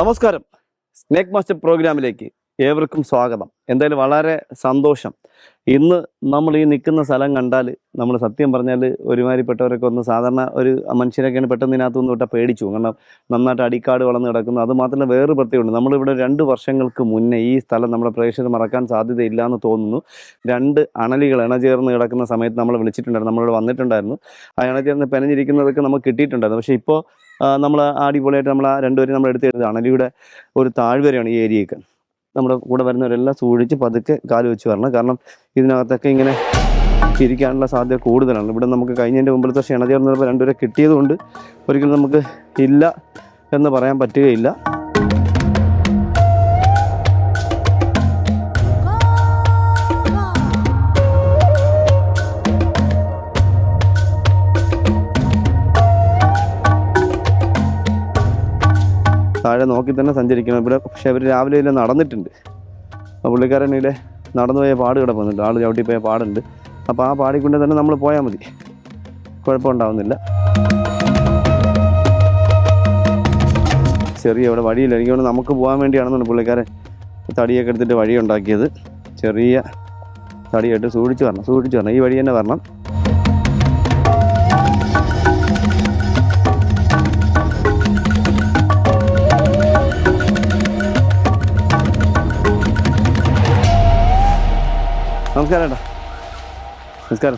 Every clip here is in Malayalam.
നമസ്കാരം. സ്നേക് മാസ്റ്റർ പ്രോഗ്രാമിലേക്ക് ഏവർക്കും സ്വാഗതം. എന്തായാലും വളരെ സന്തോഷം. ഇന്ന് നമ്മൾ ഈ നിൽക്കുന്ന സ്ഥലം കണ്ടാൽ നമ്മൾ സത്യം പറഞ്ഞാൽ ഒരുമാതിരിപ്പെട്ടവരൊക്കെ ഒന്ന് സാധാരണ ഒരു മനുഷ്യരൊക്കെയാണ് പെട്ടെന്ന് ഇതിനകത്ത് നിന്ന് വിട്ടാൽ പേടിച്ചു. കാരണം നന്നായിട്ട് അടിക്കാട് വളർന്ന് കിടക്കുന്നു. അത് മാത്രമല്ല വേറൊരു പ്രത്യേകമുണ്ട് നമ്മളിവിടെ രണ്ട് വർഷങ്ങൾക്ക് മുന്നേ ഈ സ്ഥലം നമ്മുടെ പ്രേക്ഷകർ മറക്കാൻ സാധ്യതയില്ല എന്ന് തോന്നുന്നു. രണ്ട് അണലികൾ ഇണചേർന്ന് കിടക്കുന്ന സമയത്ത് നമ്മൾ വിളിച്ചിട്ടുണ്ടായിരുന്നു. നമ്മളിവിടെ വന്നിട്ടുണ്ടായിരുന്നു. ആ ഇണചേർന്ന് പെനഞ്ഞിരിക്കുന്നതൊക്കെ നമുക്ക് കിട്ടിയിട്ടുണ്ടായിരുന്നു. പക്ഷേ ഇപ്പോൾ നമ്മൾ അടിപൊളിയായിട്ട് നമ്മൾ ആ രണ്ടുപേരും നമ്മൾ എടുത്ത് അണലിയുടെ ഒരു താഴ്വരയാണ് ഈ ഏരിയയൊക്കെ. നമ്മുടെ കൂടെ വരുന്നവരെല്ലാം സൂക്ഷിച്ച് പതുക്കെ കാൽ വെച്ച് വരണം. കാരണം ഇതിനകത്തൊക്കെ ഇങ്ങനെ ഇരിക്കാനുള്ള സാധ്യത കൂടുതലാണ്. ഇവിടെ നമുക്ക് കഴിഞ്ഞതിന്റെ മുമ്പിലത്തെ ക്ഷണതയെന്ന് പറയുമ്പോൾ രണ്ടുപേരെ കിട്ടിയതുകൊണ്ട് ഒരിക്കലും നമുക്ക് ഇല്ല എന്ന് പറയാൻ പറ്റുകയില്ല. താഴെ നോക്കി തന്നെ സഞ്ചരിക്കണം. ഇവിടെ പക്ഷെ അവർ രാവിലെ ഇല്ല നടന്നിട്ടുണ്ട്. പുള്ളിക്കാരൻ ഇതിലെ നടന്നു പോയ പാട് കിടപ്പുന്നുണ്ട് ആൾ ചവിട്ടി പോയ പാടുണ്ട്. അപ്പോൾ ആ പാടിക്കൊണ്ട് തന്നെ നമ്മൾ പോയാൽ മതി. കുഴപ്പമുണ്ടാവുന്നില്ല. ചെറിയ ഇവിടെ വഴിയില്ല. എനിക്ക് ഇവിടെ നമുക്ക് പോകാൻ വേണ്ടിയാണെന്നാണ് പുള്ളിക്കാരൻ തടിയൊക്കെ എടുത്തിട്ട് വഴി ഉണ്ടാക്കിയത്. ചെറിയ തടിയായിട്ട് സൂക്ഷിച്ച് വരണം. സൂക്ഷിച്ച് വരണം. ഈ വഴി തന്നെ വരണം. നമസ്കാരം ഏട്ടാ. നമസ്കാരം.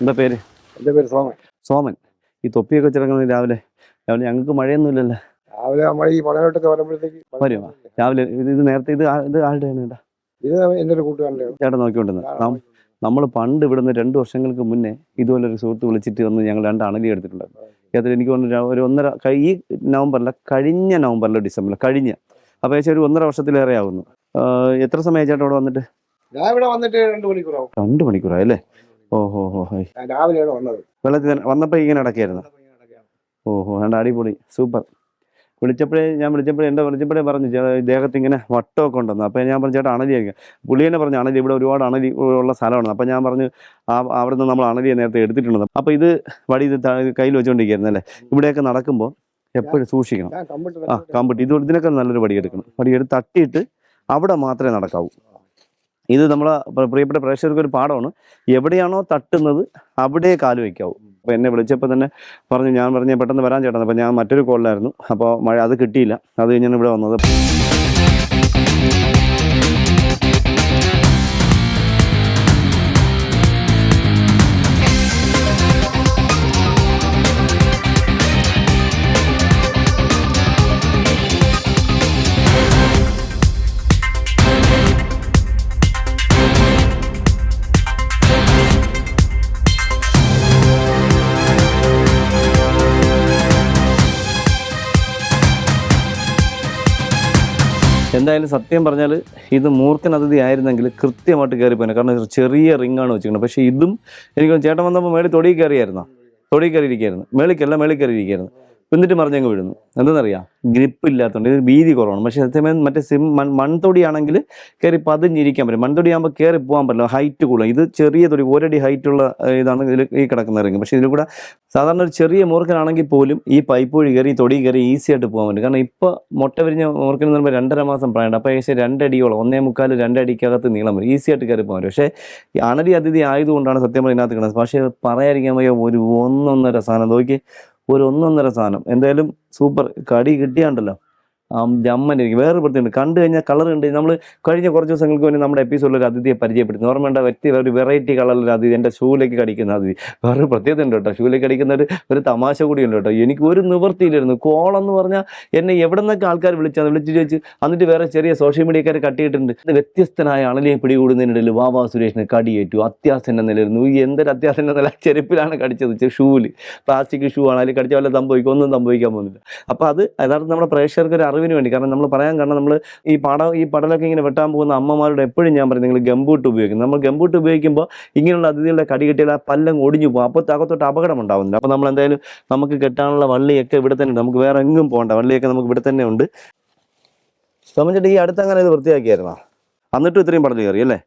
എന്താ പേര്? എന്റെ പേര് സോമൻ. സോമൻ. ഈ തൊപ്പിയൊക്കെ വെച്ചിറങ്ങുന്നത് രാവിലെ. രാവിലെ ഞങ്ങൾക്ക് മഴയൊന്നും ഇല്ലല്ലോ. രാവിലെ നമ്മൾ ഈ പടലോട്ടൊക്കെ വരുമ്പോഴത്തേക്ക് വരുമോ? രാവിലെ ഇത് ഇത് നേരത്തെ ഇത് ആ- ഇത് ആരുടെയാണ് ഏട്ടാ? ഇത് എന്റെ ഒരു കൂട്ടുകാരന്റെ ചേട്ടൻ നോക്കിക്കൊണ്ടിരുന്നത്. നമ്മൾ പണ്ട് ഇവിടുന്ന് രണ്ട് വർഷങ്ങൾക്ക് മുന്നേ ഇതുപോലെ ഒരു സുഹൃത്ത് വിളിച്ചിട്ട് വന്ന് ഞങ്ങൾ രണ്ട് അണലി എടുത്തിട്ടുണ്ടായിരുന്നു. അതിൽ എനിക്ക് തോന്നുന്നു ഒരു ഒന്നര ഈ നവംബറിലെ കഴിഞ്ഞ നവംബറിലോ ഡിസംബറിലോ കഴിഞ്ഞ. അപ്പോൾ ഏകദേശം ഒരു ഒന്നര വർഷത്തിലേറെ ആകുന്നു എത്ര സമയം ചേട്ടാ ഇവിടെ വന്നിട്ട്? ഞാൻ ഇവിടെ വന്നിട്ട് രണ്ട് മണിക്കൂറാവും. രണ്ട് മണിക്കൂറായി അല്ലേ? ഓഹോ ഹോ ഹോ ഞാൻ രാവിലെയാണ് വന്നത്. വെള്ളത്തിൽ തന്നെ- വന്നപ്പോൾ ഇങ്ങനെ അടക്കായിരുന്നു ഓഹോ രണ്ട് അടിപൊളി സൂപ്പർ. വിളിച്ചപ്പോഴേ ഞാൻ വിളിച്ചപ്പോഴേ എന്റെ വിളിച്ചപ്പോഴേ പറഞ്ഞു ഇദ്ദേഹത്തിന് ഇങ്ങനെ വട്ടമൊക്കെ ഉണ്ടെന്ന്. അപ്പോൾ ഞാൻ പറഞ്ഞു ചേട്ടാ അണലിയായിരിക്കും പുള്ളി തന്നെ പറഞ്ഞു അണലി ഇവിടെ ഒരുപാട് അണലി ഉള്ള സ്ഥലമാണ്. അപ്പോൾ ഞാൻ പറഞ്ഞു ആ അവിടെ നിന്ന് നമ്മൾ അണലിയെ നേരത്തെ എടുത്തിട്ടുണ്ടെന്ന്. അപ്പോൾ ഇത് വടി ഇത് കയ്യിൽ വെച്ചുകൊണ്ടിരിക്കുന്നത് അല്ലേ? ഇവിടെയൊക്കെ നടക്കുമ്പോൾ എപ്പോഴും സൂക്ഷിക്കണം. ആ കമ്പിട്ട് ഇത് ഇതിനൊക്കെ നല്ലൊരു വടി എടുക്കണം. വടി എടുത്ത് തട്ടിയിട്ട് അവിടെ മാത്രമേ നടക്കാവൂ. ഇത് നമ്മളെ പ്രിയപ്പെട്ട പ്രേക്ഷകർക്ക് ഒരു പാഠമാണ്. എവിടെയാണോ തട്ടുന്നത് അവിടെ കാൽ വയ്ക്കാവൂ. അപ്പോൾ എന്നെ വിളിച്ചപ്പോൾ തന്നെ പറഞ്ഞു ഞാൻ പറഞ്ഞു പെട്ടെന്ന് വരാൻ ചേട്ടാ അപ്പോൾ ഞാൻ മറ്റൊരു കോളിലായിരുന്നു. അപ്പോൾ മഴ അത് കിട്ടിയില്ല. അത് കഴിഞ്ഞാണ് ഇവിടെ വന്നത്. എന്തായാലും സത്യം പറഞ്ഞാൽ ഇത് മൂർഖൻ അതിഥി ആയിരുന്നെങ്കിൽ കൃത്യമായിട്ട് കയറി പോയി കാരണം ചെറിയ ആണ് വെച്ചിരിക്കുന്നത്. പക്ഷേ ഇതും എനിക്ക് ചേട്ടൻ വന്നപ്പോൾ മേളിൽ തൊടി കയറിയായിരുന്നോ? തൊടി കയറിയിരിക്കുകയായിരുന്നു. മേളിക്കല്ല മേളിൽ കയറി ഇരിക്കുകയായിരുന്നു എന്നിട്ട് മറിഞ്ഞങ്ങ് വീഴുന്നു. എന്തെന്നറിയാം ഗ്രിപ്പ് ഇല്ലാത്തതുകൊണ്ട്. ഇതിന് വീതി കുറവാണ്. പക്ഷേ സത്യമേ മറ്റേ സിം മൺ മൺതൊടിയാണെങ്കിൽ കയറി പതിഞ്ഞിരിക്കാൻ പറ്റും. മൺതൊടി ആകുമ്പോൾ കയറി പോകാൻ പറ്റില്ല. ഹൈറ്റ് കൂടുതൽ. ഇത് ചെറിയ തൊടി ഒരടി ഹൈറ്റുള്ള ഇതാണ് ഇതിൽ ഈ കിടക്കുന്ന ഇറങ്ങി പക്ഷേ ഇതിൽ കൂടെ സാധാരണ ഒരു ചെറിയ മൂർക്കനാണെങ്കിൽ പോലും ഈ പൈപ്പ് വഴി കയറി തൊടി കയറി ഈസി ആയിട്ട് പോകാൻ പറ്റും. കാരണം ഇപ്പോൾ മുട്ട വിരിഞ്ഞ മൂർക്കൻ എന്ന് പറയുമ്പോൾ രണ്ടര മാസം പ്രായമുണ്ട്. അപ്പോൾ ഏകദേശം രണ്ടടിയോളം ഒന്നേ മുക്കാൽ രണ്ടടിക്കകത്ത് നീളം വരും. ഈസി ആയിട്ട് കയറി പോകാൻ പറ്റും. പക്ഷേ അണടി അതിഥി ആയതുകൊണ്ടാണ് സത്യം പറഞ്ഞാൽ ഇതിനകത്ത് കിടന്നത്. പക്ഷേ പറയാതിരിക്കാൻ വയ്യ ഒരു ഒന്നൊന്നര സാധനം. നോക്കി ഒരു ഒന്നൊന്നര സാധനം. എന്തായാലും സൂപ്പർ. കടി കിട്ടിയാണ്ടല്ലോ. ജമ്മനിരിക്കും വേറെ പ്രത്യേകത കണ്ടു കഴിഞ്ഞാൽ കളർ ഉണ്ട് നമ്മൾ കഴിഞ്ഞ കുറച്ച് ദിവസങ്ങൾക്ക് മുന്നേ നമ്മുടെ എപ്പിസോഡിൽ ഒരു അതിഥിയെ പരിചയപ്പെടുത്തി ഓർമ്മേണ്ട വ്യക്തി ഒരു വെറൈറ്റി കളറിൽ അതിഥി. എന്റെ ഷൂലേക്ക് കടിക്കുന്ന അതിഥി. വേറെ പ്രത്യേകത ഉണ്ട് കേട്ടോ. ഷൂലേക്ക് കടിക്കുന്ന ഒരു ഒരു തമാശ കൂടി ഉണ്ട് കേട്ടോ. എനിക്ക് ഒരു നിവൃത്തിയില്ലായിരുന്നു. കോളെന്ന് പറഞ്ഞാൽ എന്നെ എവിടെ നിന്നൊക്കെ ആൾക്കാർ വിളിച്ചാൽ വിളിച്ച് ചോദിച്ച് എന്നിട്ട് വേറെ ചെറിയ സോഷ്യൽ മീഡിയക്കാർ കട്ടിയിട്ടുണ്ട് വ്യത്യസ്തനായ അണലിയെ പിടികൂടുന്നതിനിടയിൽ വാവാ സുരേഷിന് കടിയേറ്റു. അത്യാസന്ന നിലയിരുന്നു ഈ എന്തൊരു അത്യാസന്ന നില? ചെരുപ്പിലാണ് കടിച്ചത്. ഷൂവിൽ പ്ലാസ്റ്റിക് ഷൂ ആണ് അതിൽ കടിച്ച വല്ല സംഭവിക്കും. ഒന്നും സംഭവിക്കാൻ പോകുന്നില്ല. അപ്പോൾ അത് യഥാർത്ഥം നമ്മുടെ പ്രേക്ഷകർക്ക് ഒരു അറിവിന് വേണ്ടി. കാരണം നമ്മൾ പറയാൻ കാരണം നമ്മൾ ഈ പടം ഈ പടലൊക്കെ ഇങ്ങനെ വെട്ടാൻ പോകുന്ന അമ്മമാരോട് എപ്പോഴും ഞാൻ പറയും നിങ്ങൾ ഗംബൂട്ട് ഉപയോഗിക്കും. നമ്മൾ ഗംബൂട്ട് ഉപയോഗിക്കുമ്പോൾ ഇങ്ങനെയുള്ള അതിഥികളുടെ കടി കിട്ടിയാൽ ആ പല്ലങ്ങ് ഒടിഞ്ഞു പോകും. അപ്പോൾ അകത്തോട്ട് അപകടം ഉണ്ടാവുന്നില്ല അപ്പോൾ നമ്മൾ എന്തായാലും നമുക്ക് കെട്ടാനുള്ള വള്ളിയൊക്കെ ഇവിടെ തന്നെ ഉണ്ട്. നമുക്ക് വേറെ എങ്ങും പോകണ്ട. വള്ളിയൊക്കെ നമുക്ക് ഇവിടെ തന്നെ ഉണ്ട്. സംബന്ധിച്ചിട്ട് ഈ അടുത്ത് അങ്ങനെ ഇത് വൃത്തിയാക്കിയായിരുന്നോ? എന്നിട്ടും ഇത്രയും പടൽ കയറി അല്ലേ?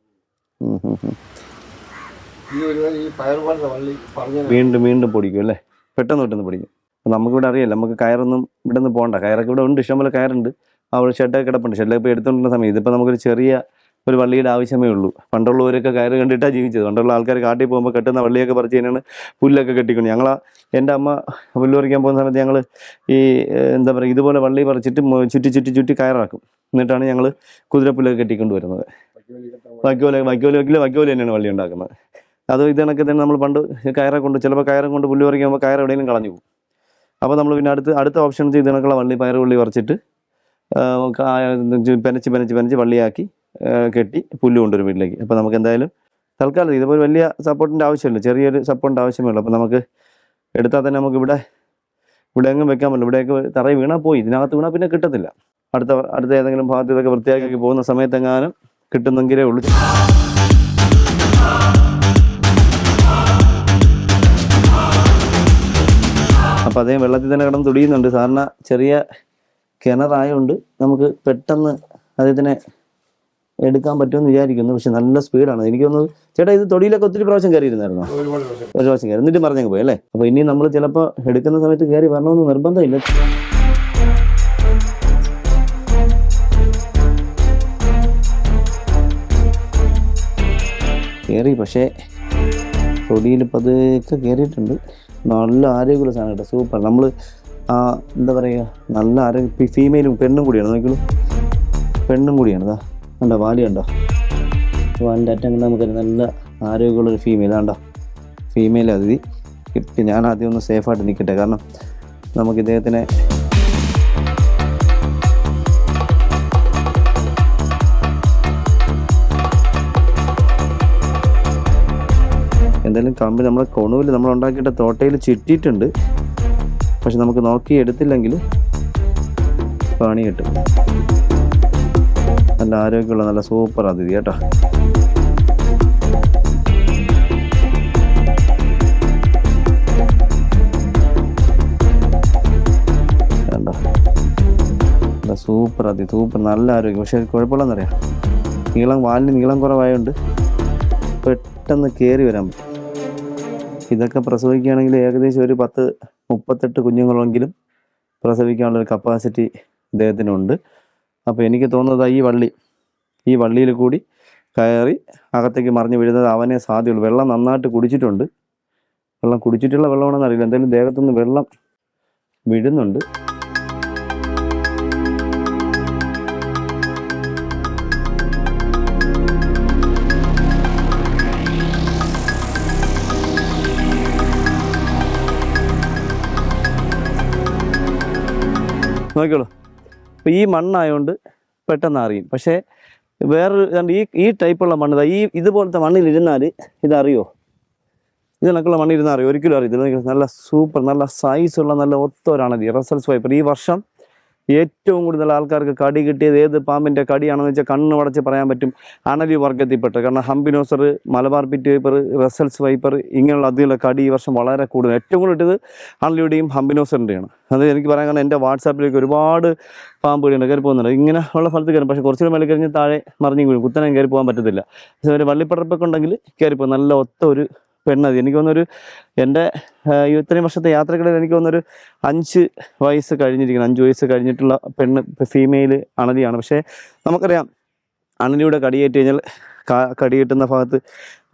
വീണ്ടും വീണ്ടും പൊടിക്കും അല്ലേ? പെട്ടെന്ന് പെട്ടെന്ന് പൊടിക്കും. നമുക്കിവിടെ അറിയില്ല നമുക്ക് കയറൊന്നും ഇവിടെ നിന്ന് പോകണ്ട. കയറൊക്കെ ഇവിടെ ഉണ്ട് ഇഷ്ടംപോലെ കയറുണ്ട്. അവിടെ ഷെഡൊക്കെ കിടപ്പുണ്ട്. ഷെഡൊക്കെ ഇപ്പോൾ എടുത്തുകൊണ്ടിരുന്ന സമയം ഇതിപ്പോൾ നമുക്കൊരു ചെറിയ ഒരു വള്ളിയുടെ ആവശ്യമേ ഉള്ളൂ. പണ്ടുള്ളവരൊക്കെ കയറ് കണ്ടിട്ടാണ് ജീവിച്ചത്. പണ്ടുള്ള ആൾക്കാർ കാട്ടിൽ പോകുമ്പോൾ കെട്ടുന്ന വള്ളിയൊക്കെ പറിച്ച് കഴിഞ്ഞാണ് പുല്ലൊക്കെ കെട്ടിക്കൊണ്ട്. ഞങ്ങൾ എന്റെ അമ്മ പുല്ല് പറിക്കാൻ പോകുന്ന സമയത്ത് ഞങ്ങൾ ഈ എന്താ പറയുക ഇതുപോലെ വള്ളി പറിച്ചിട്ട് ചുറ്റി ചുറ്റി ചുറ്റി കയറാക്കും. എന്നിട്ടാണ് ഞങ്ങൾ കുതിരപ്പുല്ലൊക്കെ കെട്ടിക്കൊണ്ട് വരുന്നത്. വൈക്കോല വൈക്കോല വയ്ക്കില്ല വൈക്കോല തന്നെയാണ് വള്ളി ഉണ്ടാക്കുന്നത്. അത് ഇതിനൊക്കെ തന്നെ നമ്മൾ പണ്ട് കയറെ കൊണ്ട് ചിലപ്പോൾ കയറും കൊണ്ട് പുല്ല് പറിക്കുമ്പോൾ കയർ എവിടെയെങ്കിലും കളഞ്ഞു പോകും. അപ്പോൾ നമ്മൾ പിന്നെ അടുത്ത് അടുത്ത ഓപ്ഷൻ കണക്കുള്ള വള്ളി പയർ വള്ളി പറിച്ചിട്ട് പെനച്ച് പെനച്ച് പെനച്ച് വള്ളിയാക്കി കെട്ടി പുല്ല് കൊണ്ടുവരും വീട്ടിലേക്ക്. അപ്പോൾ നമുക്ക് എന്തായാലും തൽക്കാലം ഇതിപ്പോൾ വലിയ സപ്പോർട്ടിന്റെ ആവശ്യമില്ല. ചെറിയൊരു സപ്പോർട്ടിന്റെ ആവശ്യമേ ഉള്ളൂ. അപ്പോൾ നമുക്ക് എടുത്താൽ തന്നെ നമുക്ക് ഇവിടെ ഇവിടെ എങ്ങും വെക്കാൻ പറ്റില്ല. ഇവിടെയൊക്കെ തറയിൽ വീണാൽ പോയി. ഇതിനകത്ത് വീണാൽ പിന്നെ കിട്ടത്തില്ല. അടുത്ത അടുത്ത ഏതെങ്കിലും ഭാഗത്ത് ഇതൊക്കെ വൃത്തിയാക്കി പോകുന്ന സമയത്തെങ്ങാനും കിട്ടുന്നെങ്കിലേ ഉള്ളൂ. അപ്പോൾ അതേ വെള്ളത്തിൽ തന്നെ കിടന്ന് തുടിയുന്നുണ്ട്. സാറിന് ചെറിയ കിണറായതുകൊണ്ട് നമുക്ക് പെട്ടെന്ന് അദ്ദേഹത്തിനെ എടുക്കാൻ പറ്റുമെന്ന് വിചാരിക്കുന്നു. പക്ഷെ നല്ല സ്പീഡാണ്. എനിക്ക് തോന്നുന്നത് ചേട്ടാ ഇത് തൊടിയിലൊക്കെ ഒത്തിരി പ്രാവശ്യം കയറിയിരുന്നായിരുന്നു. ഒരു പ്രാവശ്യം കയറി. എന്നിട്ട് പറഞ്ഞങ്ങ് പോയി അല്ലേ? അപ്പോൾ ഇനി നമ്മൾ ചിലപ്പോൾ എടുക്കുന്ന സമയത്ത് കയറി വരണമെന്ന് നിർബന്ധമില്ല. കയറി പക്ഷേ തൊടിയിൽ പതുക്കെ കയറിയിട്ടുണ്ട്. നല്ല ആരോഗ്യമുള്ള സാധനം കേട്ടോ. സൂപ്പർ. നമ്മൾ ആ എന്താ പറയുക നല്ല ആരോഗ്യം ഫീമെയിലും പെണ്ണും കൂടിയാണ്. നോക്കിയുള്ളൂ പെണ്ണും കൂടിയാണ് ഇതാ കണ്ടോ വാലി കണ്ടോ? വാലിന്റെ അറ്റം നമുക്ക് നല്ല ആരോഗ്യമുള്ളൊരു ഫീമെയിൽ കണ്ടോ? ഫീമെയിൽ അതിഥി ഞാൻ ആദ്യം ഒന്ന് സേഫായിട്ട് നിൽക്കട്ടെ കാരണം നമുക്ക് ഇദ്ദേഹത്തിനെ എന്തായാലും കമ്പി നമ്മളെ കൊണുവിൽ നമ്മൾ ഉണ്ടാക്കിയിട്ട തോട്ടയിൽ ചിറ്റിയിട്ടുണ്ട്. പക്ഷെ നമുക്ക് നോക്കി എടുത്തില്ലെങ്കിൽ പണി കിട്ടും. നല്ല ആരോഗ്യമുള്ള നല്ല സൂപ്പർ അതിഥി കേട്ടോ. സൂപ്പർ അതി സൂപ്പർ നല്ല ആരോഗ്യം. പക്ഷെ കുഴപ്പമില്ലെന്നറിയാം. നീളം വാലിന് നീളം കുറവായതുകൊണ്ട് പെട്ടെന്ന് കയറി വരാൻ പറ്റും. ഇതൊക്കെ പ്രസവിക്കുകയാണെങ്കിൽ ഏകദേശം ഒരു പത്ത് മുപ്പത്തെട്ട് കുഞ്ഞുങ്ങളെങ്കിലും പ്രസവിക്കാനുള്ള ഒരു കപ്പാസിറ്റി ഇദ്ദേഹത്തിനുണ്ട്. അപ്പോൾ എനിക്ക് തോന്നുന്നത് ഈ വള്ളി ഈ വള്ളിയിൽ കൂടി കയറി അകത്തേക്ക് മറിഞ്ഞു വീഴുന്നത് അവനെ സാധ്യതയുള്ളൂ. വെള്ളം നന്നായിട്ട് കുടിച്ചിട്ടുണ്ട്. വെള്ളം കുടിച്ചിട്ടുള്ള വെള്ളമാണെന്ന് അറിയില്ല. എന്തായാലും ദേഹത്തുനിന്ന് വെള്ളം വിടുന്നുണ്ട് നോക്കിയോളൂ അപ്പോൾ ഈ മണ്ണായതുകൊണ്ട് പെട്ടെന്ന് അറിയും. പക്ഷേ വേറൊരു ഈ ഈ ടൈപ്പുള്ള മണ്ണ് ഈ ഇതുപോലത്തെ മണ്ണിലിരുന്നാൽ ഇതറിയോ? ഇത് കണക്കുള്ള മണ്ണിരുന്നാൽ അറിയോ? ഒരിക്കലും അറിയത്തില്ല. നല്ല സൂപ്പർ നല്ല സൈസുള്ള നല്ല ഒത്തോരാണത്. റസൽസ് വൈപ്പർ ഈ വർഷം ഏറ്റവും കൂടുതൽ ആൾക്കാർക്ക് കടി കിട്ടിയത് ഏത് പാമ്പിന്റെ കടിയാണെന്ന് വെച്ചാൽ കണ്ണ് വടച്ച് പറയാൻ പറ്റും. അണലി വർഗത്തിൽപ്പെട്ട കാരണം hump nosed Malabar pit viper Russell's viper ഇങ്ങനെയുള്ള അതിലുള്ള കടി ഈ വർഷം വളരെ കൂടുതൽ. ഏറ്റവും കൂടുതൽ ഇട്ടത് അണലിയുടെയും ഹംബിനോസറിന്റെയാണ് അത് എനിക്ക് പറയാൻ കാരണം എന്റെ വാട്സാപ്പിലേക്ക് ഒരുപാട് പാമ്പ് കടിയുണ്ട് കയറി പോകുന്നുണ്ട്. ഇങ്ങനെ ഉള്ള സ്ഥലത്ത് കയറും. പക്ഷേ കുറച്ചുകൂടി മേലെ കഴിഞ്ഞ് താഴെ മറിഞ്ഞു വീഴും. കുത്തനെ കയറി പോകാൻ പറ്റത്തില്ല. പക്ഷേ ഒരു വള്ളിപ്പടർപ്പൊക്കെ ഉണ്ടെങ്കിൽ കയറിപ്പോകും. നല്ല ഒത്ത ഒരു പെണ്ണത്. എനിക്ക് തോന്നുന്നൊരു എന്റെ ഈ വർഷത്തെ യാത്രകളിൽ എനിക്ക് തോന്നുന്നൊരു അഞ്ച് വയസ്സ് കഴിഞ്ഞിരിക്കണം അഞ്ച് വയസ്സ് കഴിഞ്ഞിട്ടുള്ള പെണ്ണ് ഫീമെയിൽ അണലിയാണ്. പക്ഷേ നമുക്കറിയാം അണലിയുടെ കടിയേറ്റ് കഴിഞ്ഞാൽ കടിയേറ്റുന്ന ഭാഗത്ത്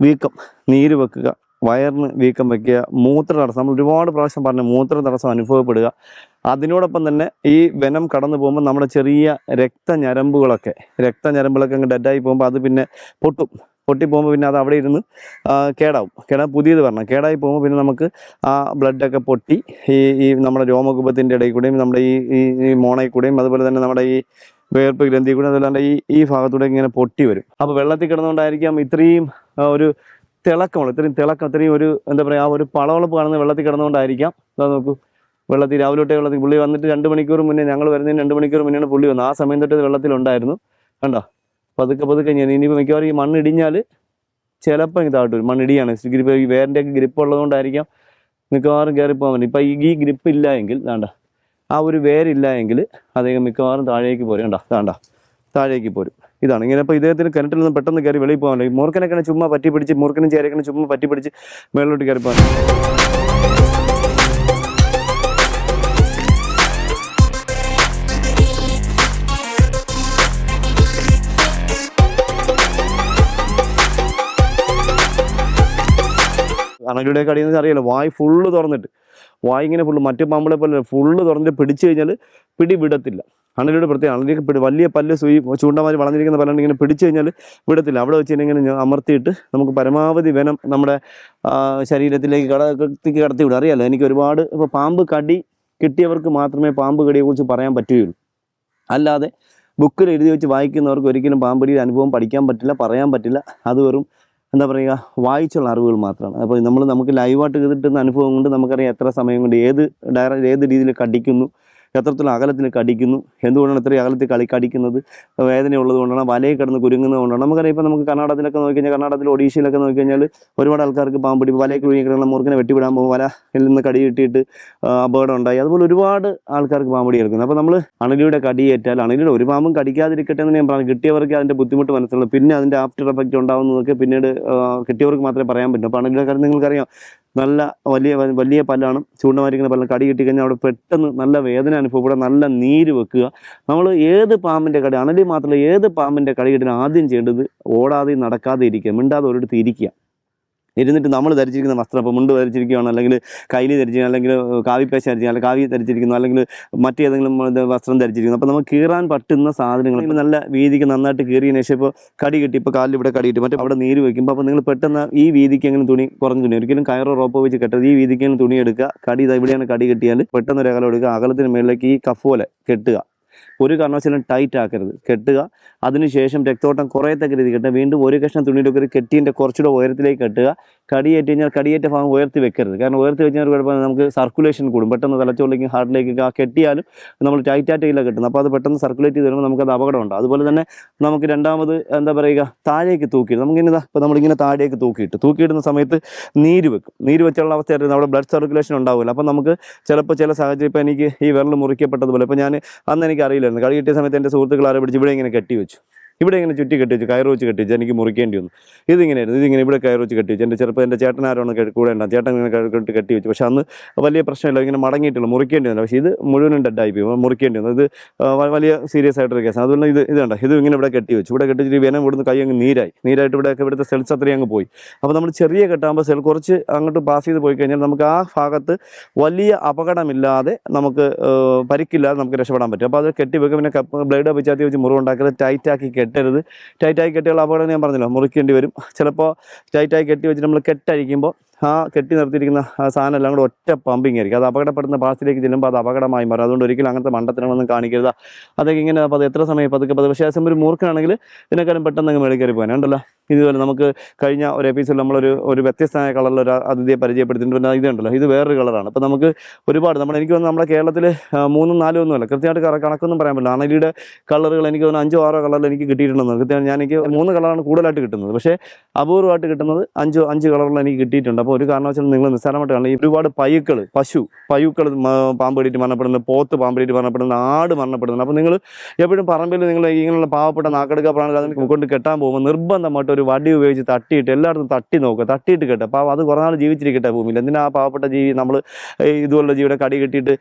വീക്കം നീര് വെക്കുക വയറിന് വീക്കം വെക്കുക മൂത്ര തടസ്സം. നമ്മൾ ഒരുപാട് പ്രാവശ്യം പറഞ്ഞു മൂത്ര തടസ്സം അനുഭവപ്പെടുക. അതിനോടൊപ്പം തന്നെ ഈ വനം കടന്നു പോകുമ്പോൾ നമ്മുടെ ചെറിയ രക്തഞരമ്പുകളൊക്കെ രക്തഞരമ്പുകളൊക്കെ അങ്ങ് ഡെഡായി പോകുമ്പോൾ അത് പിന്നെ പൊട്ടും. പൊട്ടി പോകുമ്പോൾ പിന്നെ അത് അവിടെ ഇരുന്ന് കേടാവും. കേടാ പുതിയത് വരണം. കേടായി പോകുമ്പോൾ പിന്നെ നമുക്ക് ആ ബ്ലഡൊക്കെ പൊട്ടി ഈ ഈ നമ്മുടെ രോമകൂപത്തിന്റെ ഇടയിൽ കൂടെയും നമ്മുടെ ഈ ഈ മോണയിൽ കൂടെയും അതുപോലെ തന്നെ നമ്മുടെ ഈ വേർപ്പ് ഗ്രന്ഥി കൂടെ അതുപോലെ ഈ ഈ ഭാഗത്തൂടെ ഇങ്ങനെ പൊട്ടി വരും. അപ്പോൾ വെള്ളത്തിൽ കിടന്നുകൊണ്ടായിരിക്കാം ഇത്രയും ഒരു തിളക്കമുള്ള. ഇത്രയും തിളക്കം ഇത്രയും ഒരു എന്താ പറയുക ആ ഒരു പളവളപ്പ് കാണുന്ന വെള്ളത്തിൽ കിടന്നുകൊണ്ടായിരിക്കാം. അതാ നോക്കൂ. വെള്ളത്തിൽ രാവിലെ തൊട്ടേ വെള്ളത്തിൽ പുള്ളി വന്നിട്ട് രണ്ട് മണിക്കൂർ മുന്നേ ഞങ്ങൾ വരുന്നതിന് രണ്ട് മണിക്കൂർ മുന്നേ പുള്ളി വന്നു ആ സമയം തൊട്ട് വെള്ളത്തിലുണ്ടായിരുന്നു. കണ്ടോ? പതുക്കെ പതുക്കെ ഞാൻ ഇനിയിപ്പോൾ മിക്കവാറും ഈ മണ്ണ് ഇടിഞ്ഞാൽ ചിലപ്പോൾ എനിക്ക് താഴ്ത്തു വരും. മണ്ണിടിയാണ് ഗ്രിപ്പ് ഈ വേറിന്റെ ഒക്കെ ഗ്രിപ്പ് ഉള്ളതുകൊണ്ടായിരിക്കാം മിക്കവാറും കയറി പോകാൻ പറ്റും. ഇപ്പം ഈ ഗ്രിപ്പ് ഇല്ല എങ്കിൽ വേണ്ട ആ ഒരു വേരില്ല എങ്കിൽ അദ്ദേഹം മിക്കവാറും താഴേക്ക് പോരും. കണ്ട വേണ്ട താഴേക്ക് പോരും. ഇതാണ്. ഇങ്ങനെ ഇപ്പോൾ ഇദ്ദേഹത്തിന് കിണറ്റിൽ നിന്ന് പെട്ടെന്ന് കയറി വെളിയിൽ പോകാൻ മൂർക്കനൊക്കെ ചുമ്മാ പറ്റി പിടിച്ച് മൂർക്കനും ചേരക്കനും ചുമ്മാ പറ്റി പിടിച്ച് മേളിലോട്ട് കയറി പോകാൻ അണലിയുടെ നിന്ന് അറിയാലോ വായ് ഫുള്ള് തുറന്നിട്ട്. വായ് ഇങ്ങനെ ഫുള്ള് മറ്റു പാമ്പിളെ പോലെ ഫുള്ള് തുറന്നിട്ട് പിടിച്ചു കഴിഞ്ഞാൽ പിടി വിടത്തില്ല. അണലിയുടെ പ്രത്യേകം അണലിയൊക്കെ പിടി വലിയ പല്ല് സൂയി ചൂണ്ടമാരി വളഞ്ഞിരിക്കുന്ന പല്ലുണ്ട് ഇങ്ങനെ പിടിച്ചു കഴിഞ്ഞാൽ വിടത്തില്ല. അവിടെ വെച്ച് ഇങ്ങനെ അമർത്തിയിട്ട് നമുക്ക് പരമാവധി വെനം നമ്മുടെ ശരീരത്തിലേക്ക് കടത്തി കടത്തി വിടും. അറിയാലോ എനിക്ക് ഒരുപാട് ഇപ്പോൾ പാമ്പ് കടി കിട്ടിയവർക്ക് മാത്രമേ പാമ്പ് കടിയെക്കുറിച്ച് പറയാൻ പറ്റുകയുള്ളൂ. അല്ലാതെ ബുക്കിൽ എഴുതി വെച്ച് വായിക്കുന്നവർക്ക് ഒരിക്കലും പാമ്പടിയുടെ അനുഭവം പഠിക്കാൻ പറ്റില്ല പറയാൻ പറ്റില്ല. അത് വെറും എന്താ പറയുക വായിച്ചുള്ള അറിവുകൾ മാത്രമാണ്. അപ്പോൾ നമ്മൾ നമുക്ക് ലൈവായിട്ട് കിട്ടുന്ന അനുഭവം കൊണ്ട് നമുക്കറിയാം എത്ര സമയം കൊണ്ട് ഏത് ഡയറ ഏത് രീതിയിൽ കടിക്കുന്നു എത്രത്തോളം അകലത്തിൽ കടിക്കുന്നു. എന്തുകൊണ്ടാണ് ഇത്രയും അകലത്തിൽ കളി കടിക്കുന്നത്? വേദന ഉള്ളത് കൊണ്ടാണ്? വലയിൽ കിടന്ന് കുരുങ്ങുന്നത് കൊണ്ടാണ്? നമുക്കറിയാം ഇപ്പോൾ നമുക്ക് കർണാടകത്തിലൊക്കെ നോക്കി കഴിഞ്ഞാൽ കർണാടകത്തിൽ ഒഡീഷയിലൊക്കെ നോക്കി കഴിഞ്ഞാൽ ഒരുപാട് ആൾക്കാർക്ക് പാമ്പിടി വലയിൽ കുരുങ്ങി കിടക്കുന്ന മുറുക്കിനെ വെട്ടിവിടാൻ പോകും. വലയിൽ നിന്ന് കടി കിട്ടിയിട്ട് അപകടം ഉണ്ടായി. അതുപോലെ ഒരുപാട് ആൾക്കാർക്ക് പാമ്പടി എടുക്കുന്നത് അപ്പോൾ നമ്മൾ അണലിയുടെ കടിയേറ്റാൽ അണലിയുടെ ഒരു പാമ്പും കടിക്കാതിരിക്കട്ടെ എന്ന് ഞാൻ പറഞ്ഞു. കിട്ടിയവർക്ക് അതിന്റെ ബുദ്ധിമുട്ട് മനസ്സിലുള്ളൂ പിന്നെ അതിന്റെ ആഫ്റ്റർ എഫക്റ്റ് ഉണ്ടാകുന്നതൊക്കെ പിന്നീട് കിട്ടിയവർക്ക് മാത്രമേ പറയാൻ പറ്റൂ. അപ്പോൾ അണലിയുടെ കാര്യം നിങ്ങൾക്കറിയാം. നല്ല വലിയ വലിയ പല്ലാണ് ചൂണ്ടമാരിക്കുന്ന പല്ലാണ്. കടി കിട്ടി കഴിഞ്ഞാൽ അവിടെ പെട്ടെന്ന് നല്ല വേദന അനുഭവപ്പെടുക നല്ല നീര് വെക്കുക. നമ്മൾ ഏത് പാമ്പിന്റെ കടി അണലി മാത്രമല്ല ഏത് പാമ്പിന്റെ കടി കിട്ടിയാൽ ആദ്യം ചെയ്യേണ്ടത് ഓടാതെ നടക്കാതെ ഇരിക്കുക മിണ്ടാതെ ഒരിടത്ത് ഇരിക്കുക. ഇരുന്നിട്ട് നമ്മൾ ധരിച്ചിരിക്കുന്ന വസ്ത്രം ഇപ്പോൾ മുണ്ട് ധരിച്ചിരിക്കുകയാണ് അല്ലെങ്കിൽ കൈലി ധരിച്ചിരിക്കുക അല്ലെങ്കിൽ കാവിപ്പേശ ധരിച്ചിരിക്കുക അല്ലെങ്കിൽ കാവി ധരിച്ചിരിക്കുന്നു അല്ലെങ്കിൽ മറ്റേതെങ്കിലും വസ്ത്രം ധരിച്ചിരിക്കുന്നു. അപ്പോൾ നമുക്ക് കീറാൻ പറ്റുന്ന സാധനങ്ങൾ ഇപ്പോൾ നല്ല വീതിക്ക് നന്നായിട്ട് കീറിയതിന് ശേഷം ഇപ്പോൾ കടി കിട്ടി ഇപ്പോൾ കാലിൽ ഇവിടെ കടി കിട്ടി മറ്റേ അവിടെ നീര് വയ്ക്കുമ്പോൾ അപ്പോൾ നിങ്ങൾ പെട്ടെന്ന് ഈ വീതിക്ക് എങ്ങനെ തുണി കുറഞ്ഞ തുണി ഒരിക്കലും കയറോ റോപ്പോ വെച്ച് കെട്ടരുത്. ഈ വീതിക്ക് എങ്ങനെ തുണി എടുക്കുക കടി ഇതാ ഇവിടെയാണ് കടി കിട്ടിയാൽ പെട്ടെന്ന് ഒരു അകലം എടുക്കുക. അകലത്തിന് മേളിലേക്ക് ഈ കഫ് പോലെ കെട്ടുക. ഒരു കാരണവശാലും ടൈറ്റ് ആക്കരുത്. കെട്ടുക. അതിനുശേഷം രക്തോട്ടം കുറയത്തക്ക രീതി കെട്ടുക. വീണ്ടും ഒരു കഷ്ണം തുണിയിലൊക്കെ ഒരു കെട്ടിന്റെ കുറച്ചുകൂടെ ഉയരത്തിലേക്ക് കെട്ടുക. കടിയേറ്റ് കഴിഞ്ഞാൽ കടിയേറ്റ ഭാഗം ഉയർത്തി വെക്കരുത്. കാരണം ഉയർത്തി വെച്ചാൽ കുഴപ്പം നമുക്ക് സർക്കുലേഷൻ കൂടും. പെട്ടെന്ന് തലച്ചോറിലേക്കും ഹാർട്ടിലേക്ക് ആ കെട്ടിയാലും നമ്മൾ ടൈറ്റായിട്ടില്ല കെട്ടുന്നത്. അപ്പോൾ അത് പെട്ടെന്ന് സർക്കുലേറ്റ് ചെയ്ത് വരുമ്പോൾ നമുക്കത് അപകടമുണ്ട് അതുപോലെ തന്നെ നമുക്ക് രണ്ടാമത് എന്താ പറയുക? താഴേക്ക് തൂക്കി നമുക്കിങ്ങനെ ഇപ്പോൾ നമ്മളിങ്ങനെ താഴേക്ക് തൂക്കിയിട്ട് തൂക്കിയിടുന്ന സമയത്ത് നീര് വെക്കും. നീര് വെച്ചുള്ള അവസ്ഥയായിരുന്നു നമ്മുടെ ബ്ലഡ് സർക്കുലേഷൻ ഉണ്ടാവില്ല. അപ്പോൾ നമുക്ക് ചിലപ്പോൾ ചില സാഹചര്യം ഇപ്പോൾ എനിക്ക് ഈ വിരൽ മുറിക്കപ്പെട്ടതുപോലെ ഇപ്പോൾ ഞാൻ അന്ന് എനിക്ക് അറിയില്ലായിരുന്നു. കടി കിട്ടിയ സമയത്ത് എന്റെ സുഹൃത്തുക്കൾ ആരെ പിടിച്ച് ഇവിടെ ഇങ്ങനെ കെട്ടി വെച്ചു. ഇവിടെ ഇങ്ങനെ ചുറ്റി കെട്ടി വെച്ചു കയറ് വെച്ച് കെട്ടി വെച്ചു എനിക്ക് മുറിക്കേണ്ടി വന്നു. ഇതിങ്ങനെയായിരുന്നു. ഇതിങ്ങനെ ഇവിടെ കയറ് വെച്ച് കെട്ടി വെച്ചു എന്റെ ചെറുപ്പം എന്റെ ചേട്ടൻ ആരോണം കൂടെ ഉണ്ടാകും ചേട്ടൻ ഇങ്ങനെ കെട്ടി കെട്ടി വെച്ചു പക്ഷെ അന്ന് വലിയ പ്രശ്നമില്ല. ഇങ്ങനെ മടങ്ങിയിട്ടില്ല. മുറിക്കേണ്ടി വന്നു പക്ഷേ ഇത് മുഴുവനും ഡെഡായി പോയി. മുറിക്കേണ്ടി വന്നു. ഇത് വലിയ സീരിയസ് ആയിട്ടൊരു കേസാണ് അതുകൊണ്ട് ഇത് ഇത് കണ്ട? ഇത് ഇങ്ങനെ ഇവിടെ കെട്ടി വെച്ചു ഇവിടെ കെട്ടി വെച്ചിട്ട് ഈ വെനം ഇവിടുന്ന് കൈ അങ്ങ് നീരായി. നീരായിട്ട് ഇവിടെയൊക്കെ ഇവിടുത്തെ സെൽസ് അത്രയും അങ്ങ് പോയി. അപ്പോൾ നമ്മൾ ചെറിയ കെട്ടാകുമ്പോൾ സെൽ കുറച്ച് അങ്ങോട്ട് പാസ് ചെയ്ത് പോയി കഴിഞ്ഞാൽ നമുക്ക് ആ ഭാഗത്ത് വലിയ അപകടമില്ലാതെ നമുക്ക് പരിക്കില്ലാതെ നമുക്ക് രക്ഷപ്പെടാൻ പറ്റും. അപ്പോൾ അത് കെട്ടി വെക്കുമ്പോൾ പിന്നെ ബ്ലേഡ് പിച്ചാത്തി വെച്ച് മുറിവുണ്ടാക്കരുത് ടൈറ്റാക്കി കെട്ടരുത്. ടൈറ്റായി കെട്ടിയുള്ള അപകടം ഞാൻ പറഞ്ഞല്ലോ മുറിക്കേണ്ടി വരും. ചിലപ്പോൾ ടൈറ്റായി കെട്ടി വെച്ചിട്ട് നമ്മൾ കെട്ടഴിക്കുമ്പോൾ ആ കെട്ടി നിർത്തിയിരിക്കുന്ന സാധനം എല്ലാം കൂടെ ഒറ്റ പമ്പിങ് ആയിരിക്കും. അത് അപകടപ്പെടുന്ന പാർട്ടിലേക്ക് ചെല്ലുമ്പോൾ അത് അപകടമായി മാറും. അതുകൊണ്ട് ഒരിക്കലും അങ്ങനത്തെ മണ്ടത്തിനൊന്നും കാണിക്കരുത്. അതൊക്കെ ഇങ്ങനെ അപ്പോൾ അത് എത്ര സമയം പതുക്കെ പതുക്കെ ആ ഒരു മൂർഖനാണെങ്കിൽ ഇതിനേക്കാളും പെട്ടെന്ന് അങ്ങ് മേളിൽ പോകാൻ ഉണ്ടല്ലോ? ഇതുപോലെ നമുക്ക് കഴിഞ്ഞ ഒരു എപ്പിസോഡിൽ നമ്മളൊരു ഒരു വ്യത്യസ്തമായ കളറിൽ ഒരു അതിഥിയെ പരിചയപ്പെടുത്തിയിട്ടുണ്ട്. ഇതുണ്ടല്ലോ ഇത് വേറൊരു കളറാണ് അപ്പോൾ നമുക്ക് ഒരുപാട് നമ്മൾ എനിക്ക് തോന്നുന്നു നമ്മുടെ കേരളത്തിൽ മൂന്നും നാലും ഒന്നുമല്ല കൃത്യമായിട്ട് കണക്കൊന്നും പറയാൻ പറ്റില്ല. അണലിയുടെ കളറുകൾ എനിക്ക് തോന്നുന്നു അഞ്ചോ ആറോ കളറിൽ എനിക്ക് കിട്ടിയിട്ടുണ്ടെന്ന് കൃത്യമായി ഞാൻ എനിക്ക് മൂന്ന് കളറാണ് കൂടുതലായിട്ട് കിട്ടുന്നത്. പക്ഷേ അപൂർവമായിട്ട് കിട്ടുന്നത് അഞ്ചോ അഞ്ച് കളറിൽ എനിക്ക് കിട്ടിയിട്ടുണ്ട്. അപ്പോൾ ഒരു കാരണവശാലും നിങ്ങൾ നിസ്സാരമായിട്ട് കാണുന്നത് ഒരുപാട് പയ്യുക്കൾ പശു പയ്യുക്കൾ പാമ്പടിയിട്ട് മരണപ്പെടുന്നത് പോത്ത് പാമ്പടിയിട്ട് മരണപ്പെടുന്നത് ആട് മരണപ്പെടുന്നത് അപ്പോൾ നിങ്ങൾ എപ്പോഴും പറമ്പിൽ നിങ്ങൾ ഇങ്ങനെയുള്ള പാവപ്പെട്ട നാക്കെടുക്ക പ്രാണികൾ അതിന് കൊണ്ട് കെട്ടാൻ പോകുമ്പോൾ നിർബന്ധമായിട്ട് ഒരു വടി ഉപയോഗിച്ച് തട്ടിയിട്ട് എല്ലായിടത്തും തട്ടി നോക്കുക. തട്ടിയിട്ട് കെട്ടുക. അപ്പോൾ അത് കുറേ നാൾ ജീവിച്ചിരിക്കട്ടെ ഭൂമിയിൽ. എന്തിനാ ആ പാവപ്പെട്ട ജീവി നമ്മൾ ഇതുപോലുള്ള ജീവിയുടെ കടി കെട്ടിയിട്ട്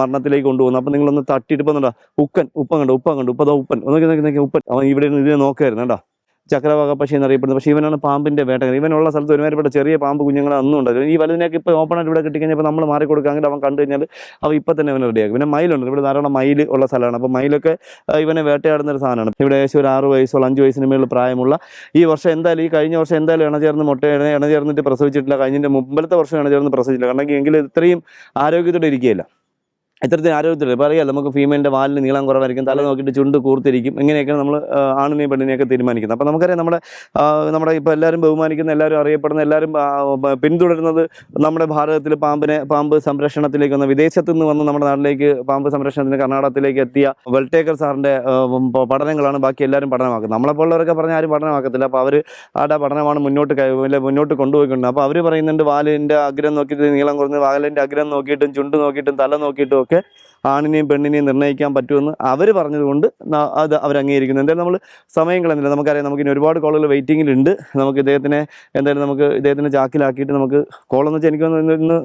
മരണത്തിലേക്ക് കൊണ്ടുപോകുന്നു അപ്പോൾ നിങ്ങളൊന്ന് തട്ടിയിട്ട് ഇപ്പം എന്താ? ഉക്കൻ ഉപ്പൻ കണ്ടു? ഉപ്പൻ കണ്ടു? ഉപ്പതാ ഉപ്പൻ. നോക്കി നോക്കി നോക്കി ഉപ്പൻ. അവൻ ഇവിടെ ഇതിനെ നോക്കായിരുന്നു കേട്ടോ ചക്രവാക പക്ഷി എന്നറിയപ്പെടുന്നത്. പക്ഷേ ഇവനാണ് പാമ്പിന്റെ വേട്ടകൻ. ഇവനുള്ള സ്ഥലത്ത് ഒരുമാതിരിപ്പെട്ട ചെറിയ പാമ്പ് കുഞ്ഞുങ്ങൾ അന്നും ഉണ്ടായിരുന്നു ഈ വലുതിനൊക്കെ ഇപ്പോൾ ഓപ്പൺ ആയിട്ട് ഇവിടെ കിട്ടിക്കഴിഞ്ഞാൽ നമ്മൾ മാറി കൊടുക്കുകയാണെങ്കിൽ അവൻ കണ്ടു കഴിഞ്ഞാൽ അവ ഇപ്പം തന്നെ അവനെ റെഡിയാക്കും പിന്നെ മയിലുണ്ട്. ഇവിടെ ധാരാളം മയിൽ ഉള്ള സ്ഥലമാണ്. അപ്പോൾ മയിലൊക്കെ ഇവനെ വേട്ടയാടുന്ന ഒരു സാധനമാണ്. ഇവിടെ ഏകദേശം ഒരു ആറ് വയസ്സുള്ള അഞ്ച് വയസ്സിന് മേളിൽ പ്രായമുള്ള ഈ വർഷം എന്തായാലും ഈ കഴിഞ്ഞ വർഷം എന്തായാലും ഇണചേർന്ന് മുട്ട ഇണ- ഇണചേർന്നിട്ട് പ്രസവിച്ചിട്ടില്ല. കഴിഞ്ഞതിന്റെ മുമ്പലത്തെ വർഷം ഇണചേർന്ന് പ്രസവിച്ചിട്ടില്ല. കാരണം എങ്കിൽ ഇത്രയും ആരോഗ്യത്തോടെ ഇരിക്കുകയില്ല. ഇത്തരത്തിൽ ആരോഗ്യത്തിൽ ഇപ്പോൾ അറിയാം നമുക്ക് ഫീമെയിലിന്റെ വാലിന് നീളം കുറവായിരിക്കും തല നോക്കിയിട്ട് ചുണ്ട് കൂർത്തിരിക്കും ഇങ്ങനെയൊക്കെയാണ് നമ്മൾ ആണിനെയും പെണ്ണിനെയൊക്കെ തീരുമാനിക്കുന്നത്. അപ്പോൾ നമുക്കറിയാം നമ്മുടെ നമ്മുടെ ഇപ്പോൾ എല്ലാവരും ബഹുമാനിക്കുന്ന എല്ലാവരും അറിയപ്പെടുന്ന എല്ലാവരും പിന്തുടരുന്നത് നമ്മുടെ ഭാരതത്തിൽ പാമ്പിനെ പാമ്പ് സംരക്ഷണത്തിലേക്ക് വന്ന വിദേശത്തു നിന്ന് വന്ന് നമ്മുടെ നാട്ടിലേക്ക് പാമ്പ് സംരക്ഷണത്തിന് കർണാടകത്തിലേക്ക് എത്തിയ വെൽട്ടേക്കർ സാറിന്റെ പഠനങ്ങളാണ് ബാക്കി എല്ലാവരും പഠനമാക്കുന്നത്. നമ്മളെപ്പോലുള്ളവരൊക്കെ പറഞ്ഞാൽ ആരും പഠനമാക്കത്തില്ല. അപ്പോൾ അവർ ആടെ പഠനമാണ് മുന്നോട്ട് മുന്നോട്ട് കൊണ്ടുപോയിക്കൊണ്ട് അപ്പോൾ അവർ പറയുന്നുണ്ട് വാലിന്റെ അഗ്രം നോക്കിയിട്ട് നീളം കുറഞ്ഞ് വാലിന്റെ അഗ്രം നോക്കിയിട്ടും ചുണ്ട് നോക്കിയിട്ടും തല നോക്കിയിട്ടും ഒക്കെ ആണിനെയും പെണ്ണിനെയും നിർണയിക്കാൻ പറ്റുമെന്ന് അവർ പറഞ്ഞതുകൊണ്ട് അത് അവർ അംഗീകരിക്കുന്നു. എന്തായാലും നമ്മൾ സമയം കളഞ്ഞില്ല നമുക്കറിയാം നമുക്ക് ഇനി ഒരുപാട് കോളുകൾ വെയിറ്റിങ്ങിലുണ്ട് നമുക്ക് ഇദ്ദേഹത്തിനെ എന്തായാലും നമുക്ക് ഇദ്ദേഹത്തിനെ ചാക്കിലാക്കിയിട്ട് നമുക്ക് കോളെന്ന് വെച്ചാൽ എനിക്ക് ഇന്ന്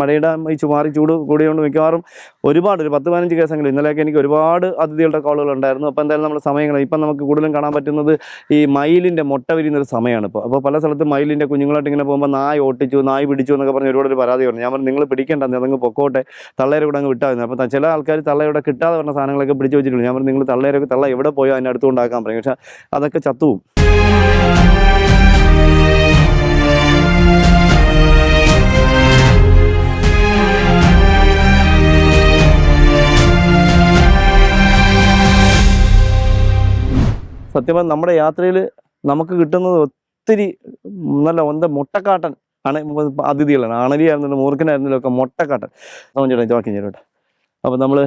മഴയുടെ ഈ ചുമാറി ചൂട് കൂടിയോണ്ട് മിക്കവാറും ഒരുപാട് ഒരു പത്ത് പതിനഞ്ച് കേസെങ്കിലും ഇന്നലെയൊക്കെ എനിക്ക് ഒരുപാട് അതിഥികളുടെ കോളുകൾ ഉണ്ടായിരുന്നു. അപ്പോൾ എന്തായാലും നമ്മൾ സമയങ്ങൾ ഇപ്പം നമുക്ക് കൂടുതലും കാണാൻ പറ്റുന്നത് ഈ മയിലിന്റെ മുട്ട വിരിയുന്ന ഒരു സമയമാണ് ഇപ്പോൾ അപ്പോൾ പല സ്ഥലത്തും മയിലിന്റെ കുഞ്ഞുങ്ങളായിട്ട് ഇങ്ങനെ പോകുമ്പോൾ നായ ഓട്ടിച്ചു നായ് പിടിച്ചു എന്നൊക്കെ പറഞ്ഞ് ഒരുപാട് ഒരു പരാതി പറഞ്ഞു. ഞാൻ പറഞ്ഞു നിങ്ങൾ പിടിക്കേണ്ട അതങ്ങ് പൊക്കോട്ടെ. തള്ളേരെ കൂടെ അങ്ങ് വിട്ടായിരുന്നു അപ്പോൾ ചില ആൾക്കാർ തള്ളയുടെ കിട്ടാതെ പറഞ്ഞ സാധനങ്ങളൊക്കെ പിടിച്ചു വെച്ചിട്ടുണ്ട്. ഞാൻ പറഞ്ഞു നിങ്ങൾ തള്ളേരൊക്കെ തള്ള എവിടെ പോയോ അതിന്റെ അടുത്തുകൊണ്ടാക്കാൻ പറയും. പക്ഷേ അതൊക്കെ ചത്തുവും സത്യം നമ്മുടെ യാത്രയിൽ നമുക്ക് കിട്ടുന്നത് ഒത്തിരി നല്ല ഒന്ത മുട്ടക്കാട്ടൻ ആണ്. അതിഥികളാണ്. അണലിയായിരുന്നല്ലോ മൂർഖനായിരുന്നല്ലോ ഒക്കെ മുട്ടക്കാട്ടൻ. ചേട്ടാ ചേട്ടൻ ചോക്കി ചേട്ടൻ അപ്പോൾ നമ്മൾ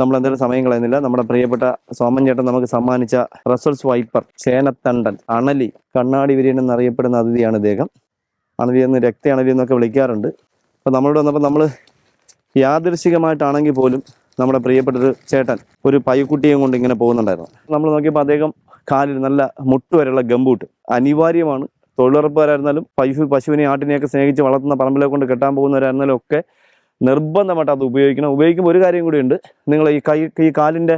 നമ്മൾ എന്തായാലും സമയം കളയുന്നില്ല. നമ്മുടെ പ്രിയപ്പെട്ട സോമൻ ചേട്ടൻ നമുക്ക് സമ്മാനിച്ച റസൽസ് വൈപ്പർ ചേനത്തണ്ടൻ അണലി കണ്ണാടി വിരിയൻ എന്നറിയപ്പെടുന്ന അതിഥിയാണ് ഇദ്ദേഹം. അണലി എന്ന് രക്ത അണലി എന്നൊക്കെ വിളിക്കാറുണ്ട്. അപ്പോൾ നമ്മളോട് വന്നപ്പോൾ നമ്മൾ യാദൃശികമായിട്ടാണെങ്കിൽ പോലും നമ്മുടെ പ്രിയപ്പെട്ടൊരു ചേട്ടൻ ഒരു പൈക്കുട്ടിയും കൊണ്ട് ഇങ്ങനെ പോകുന്നുണ്ടായിരുന്നു. നമ്മൾ നോക്കിയപ്പോൾ അദ്ദേഹം കാലിൽ നല്ല മുട്ടുവരെയുള്ള ഗംബൂട്ട്. അനിവാര്യമാണ്. തൊഴിലുറപ്പുകാരായിരുന്നാലും പശു പശുവിനെ ആട്ടിനെയൊക്കെ സ്നേഹിച്ച് വളർത്തുന്ന പറമ്പിലെ കൊണ്ട് കെട്ടാൻ പോകുന്നവരായിരുന്നാലും ഒക്കെ നിർബന്ധമായിട്ട് അത് ഉപയോഗിക്കണം. ഉപയോഗിക്കുമ്പോൾ ഒരു കാര്യം കൂടിയുണ്ട് നിങ്ങൾ ഈ കൈ ഈ കാലിന്റെ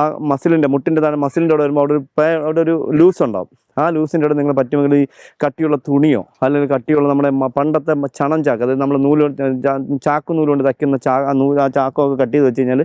ആ മസിലിന്റെ മുട്ടിന്റെ താഴെ മസിലിന്റെ അവിടെ വരുമ്പോൾ അവിടെ ഒരു അവിടെ ഒരു ലൂസ് ഉണ്ടാവും. ആ ലൂസിന്റെ അവിടെ നിങ്ങൾ പറ്റുമെങ്കിൽ ഈ കട്ടിയുള്ള തുണിയോ അല്ലെങ്കിൽ കട്ടിയുള്ള നമ്മുടെ പണ്ടത്തെ ചണം ചാക്ക് അതായത് നമ്മൾ നൂൽ ചാക്ക് നൂലുകൊണ്ട് തയ്ക്കുന്ന ചാ നൂ ആ ചാക്കോ ഒക്കെ കട്ട് ചെയ്ത് വെച്ച് കഴിഞ്ഞാൽ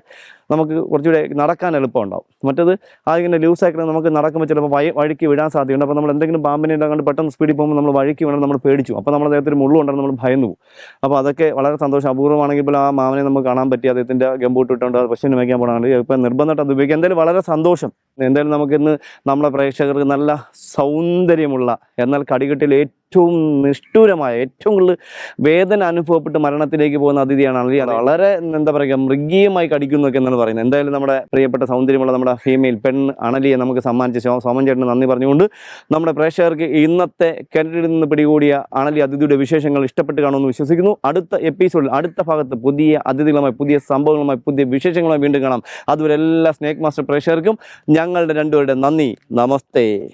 നമുക്ക് കുറച്ചുകൂടെ നടക്കാൻ എളുപ്പം ഉണ്ടാവും. മറ്റത് ആ ഇങ്ങനെ ലൂസ് ആക്കി നമുക്ക് നടക്കുമ്പോൾ ചിലപ്പോൾ വഴി വഴിക്ക് വിടാൻ സാധ്യതയുണ്ട്. അപ്പോൾ നമ്മൾ എന്തെങ്കിലും പാമ്പിനെ കണ്ട് പെട്ടെന്ന് സ്പീഡിൽ പോകുമ്പോൾ നമ്മൾ വഴിക്ക് വീണാൽ നമ്മൾ പേടിച്ചു. അപ്പോൾ നമ്മൾ അദ്ദേഹത്തിന് മുള്ളു ഉണ്ടെന്ന് നമ്മൾ ഭയന്നു പോകും. അപ്പോൾ അതൊക്കെ വളരെ സന്തോഷം. അപൂർവമാണെങ്കിൽ ഇപ്പോൾ ആ മാമനെ നമുക്ക് കാണാൻ പറ്റി. അദ്ദേഹത്തിന്റെ ഗംബൂട്ട് ഇട്ടുകൊണ്ട് പശുവിനെ വയ്ക്കാൻ പോകണമെങ്കിൽ ഇപ്പോൾ നിർബന്ധമായിട്ട് അത് ഉപയോഗിക്കുക എന്തായാലും വളരെ സന്തോഷം. എന്തായാലും നമുക്കിന്ന് നമ്മുടെ പ്രേക്ഷകർക്ക് നല്ല സൗന്ദര്യമുള്ള എന്നാൽ കടികെട്ടിൽ ഏറ്റവും നിഷ്ഠൂരമായ ഏറ്റവും കൂടുതൽ വേദന അനുഭവപ്പെട്ട് മരണത്തിലേക്ക് പോകുന്ന അതിഥിയാണ് വളരെ എന്താ പറയുക മൃഗീയമായി കടിക്കുന്നൊക്കെ എന്നാണ് പറയുന്നത്. എന്തായാലും നമ്മുടെ പ്രിയപ്പെട്ട സൗന്ദര്യമുള്ള നമ്മുടെ ഫീമെയിൽ പെൺ അണലിയെ നമുക്ക് സമ്മാനിച്ച സോമൻ ചേട്ടന് നന്ദി പറഞ്ഞുകൊണ്ട് നമ്മുടെ പ്രേക്ഷകർക്ക് ഇന്നത്തെ കിണറ്റിൽ നിന്ന് പിടികൂടിയ അണലി അതിഥിയുടെ വിശേഷങ്ങൾ ഇഷ്ടപ്പെട്ട് കാണുമെന്ന് വിശ്വസിക്കുന്നു. അടുത്ത എപ്പിസോഡിൽ അടുത്ത ഭാഗത്ത് പുതിയ അതിഥികളുമായി പുതിയ സംഭവങ്ങളുമായി പുതിയ വിശേഷങ്ങളുമായി വീണ്ടും കാണാം. അതുവരെ എല്ലാ സ്നേക് മാസ്റ്റർ പ്രേക്ഷകർക്കും ഞങ്ങളുടെ രണ്ടുപേരുടെ നന്ദി. നമസ്തേ.